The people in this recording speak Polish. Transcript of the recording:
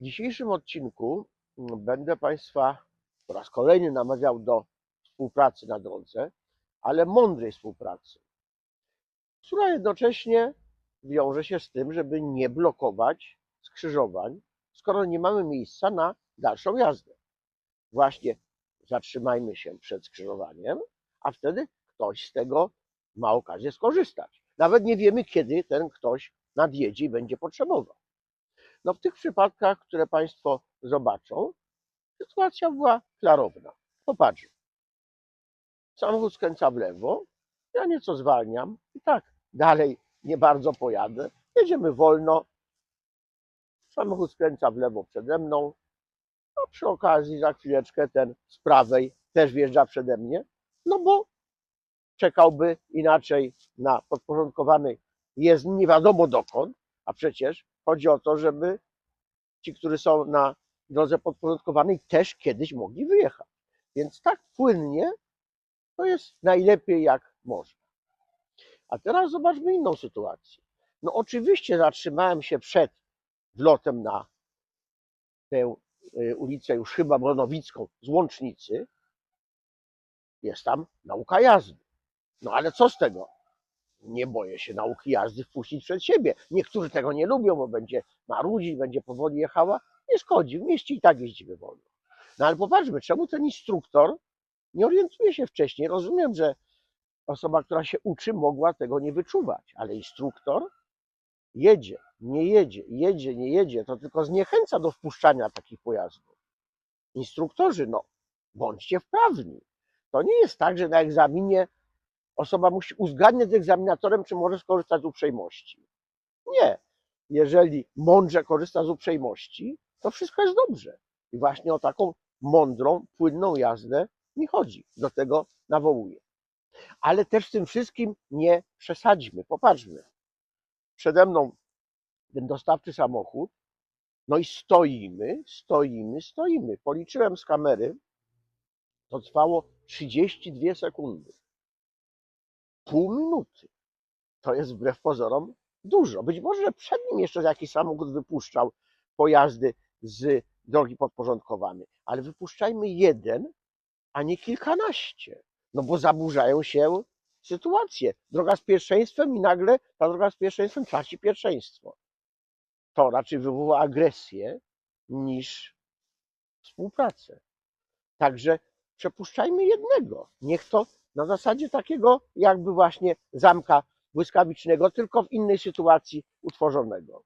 W dzisiejszym odcinku mm, będę Państwa po raz kolejny namawiał do współpracy na drodze, ale mądrej współpracy, która jednocześnie wiąże się z tym, żeby nie blokować skrzyżowań, skoro nie mamy miejsca na dalszą jazdę. Właśnie zatrzymajmy się przed skrzyżowaniem, a wtedy ktoś z tego ma okazję skorzystać. Nawet nie wiemy, kiedy ten ktoś nadjedzie i będzie potrzebował. No w tych przypadkach, które Państwo zobaczą, sytuacja była klarowna. Popatrzcie. Samochód skręca w lewo, ja nieco zwalniam i tak dalej nie bardzo pojadę. Jedziemy wolno. Samochód skręca w lewo przede mną. A przy okazji za chwileczkę ten z prawej też wjeżdża przede mnie, no bo czekałby inaczej na podporządkowany jest nie wiadomo dokąd, a przecież chodzi o to, żeby ci, którzy są na drodze podporządkowanej, też kiedyś mogli wyjechać. Więc tak płynnie to jest najlepiej jak można. A teraz zobaczmy inną sytuację. No oczywiście zatrzymałem się przed wlotem na tę y, ulicę już chyba Bronowicką z Łącznicy. Jest tam nauka jazdy. No ale co z tego? Nie boję się nauki jazdy wpuścić przed siebie. Niektórzy tego nie lubią, bo będzie marudzić, będzie powoli jechała. Nie szkodzi, w mieście i tak jeździmy wolno. No ale popatrzmy, czemu ten instruktor nie orientuje się wcześniej? Rozumiem, że osoba, która się uczy, mogła tego nie wyczuwać, ale instruktor jedzie, nie jedzie, jedzie, nie jedzie, to tylko zniechęca do wpuszczania takich pojazdów. Instruktorzy, no, bądźcie wprawni. To nie jest tak, że na egzaminie osoba musi uzgadniać z egzaminatorem, czy może skorzystać z uprzejmości. Nie. Jeżeli mądrze korzysta z uprzejmości, to wszystko jest dobrze. I właśnie o taką mądrą, płynną jazdę mi chodzi. Do tego nawołuję. Ale też w tym wszystkim nie przesadźmy. Popatrzmy. Przede mną ten dostawczy samochód, no i stoimy, stoimy, stoimy. Policzyłem z kamery, to trwało 32 sekundy pół minuty. To jest wbrew pozorom dużo. Być może przed nim jeszcze jakiś samochód wypuszczał pojazdy z drogi podporządkowanej, ale wypuszczajmy jeden, a nie kilkanaście, no bo zaburzają się sytuacje. Droga z pierwszeństwem i nagle ta droga z pierwszeństwem traci pierwszeństwo. To raczej wywoła agresję niż współpracę. Także przepuszczajmy jednego. Niech to na zasadzie takiego jakby właśnie zamka błyskawicznego, tylko w innej sytuacji utworzonego.